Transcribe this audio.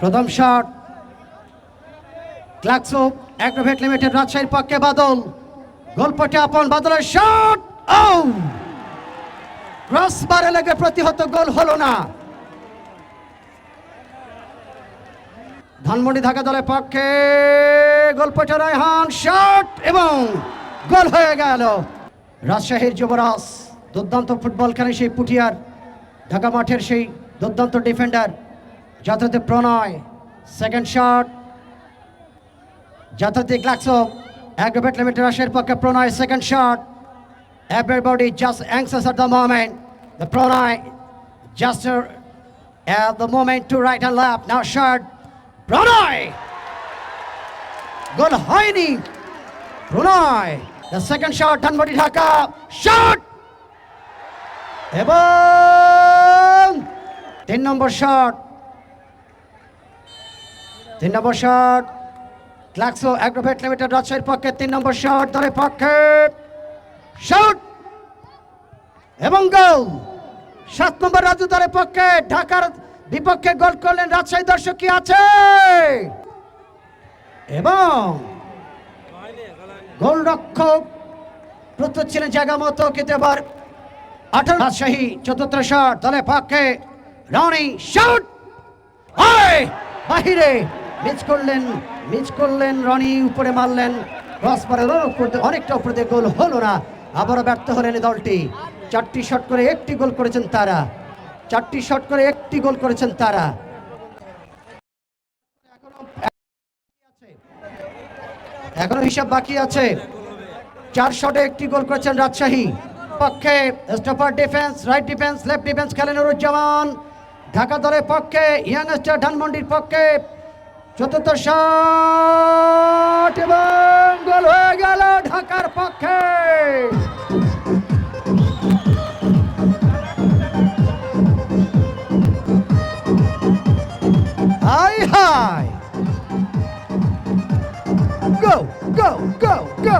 প্রথম শট ক্লাক্সো agrovet limited রাজশাহীর পক্ষে বাদল। গোলপটে আপন বাদলের শট ও ক্রস বারে লেগে প্রতিহত গোল হলো না। ধানমন্ডি ঢাকা দলের পক্ষে গোলপটে রায়হান শট এবং গোল হয়ে গেল। রাজশাহীর যুবরাজ, দুর্দান্ত ফুটবল খেলে সেই পুটিয়ার ঢাকা মাঠের সেই দুর্দান্ত ডিফেন্ডার যথার্থ প্রণয় সেকেন্ড শট যথার্থ গ্লাক্সো অ্যাগ্রোভেট লিমিটেড রাশিয়ার পক্ষে Pranoy second shot Everybody just anxious at the moment. The Pranay just uh, at the moment to right and left. Now shot. Pranay! Goal হয়নি প্রণয় The second shot Dhanbari Dhaka shot এবং তিন নম্বর shot তিন নম্বর shot ক্লাক্সো agrovet limited রাজশাহীর পক্ষে তিন নম্বর shot দলের পক্ষে শট এবং গোল সাত নম্বর রাজু দলের পক্ষে ঢাকার বিপক্ষে গোল করলেন রাজশাহী দর্শক কি আছে? এবং গোলরক্ষক প্রস্তুত ছিলেন জায়গা মতো, কিন্তু এবার আঠারো রাজশাহী চতুর্থ শট দলের পক্ষে রনি শট বাহিরে! মিস করলেন মিস করলেন, রনি উপরে মারলেন। ক্রসবারের অনেকটা উপরে দিয়ে গোল হলো না। আবারও ব্যর্থ হলেন দলটি। চারটি শট করে একটি গোল করেছেন তারা। চারটি শট করে একটি গোল করেছেন তারা। এখনও হিসাব বাকি আছে। চার শটে একটি গোল করেছেন রাজশাহী। পক্ষে stopper defence right defence left defence খেলেন নুরুজ্জামান। ঢাকা দলের পক্ষে ইয়াংস্টার ধানমন্ডির পক্ষে চতুর্থ শট এবং গোল হয়ে গেল ঢাকার পক্ষে। Hi hi. Go go go গো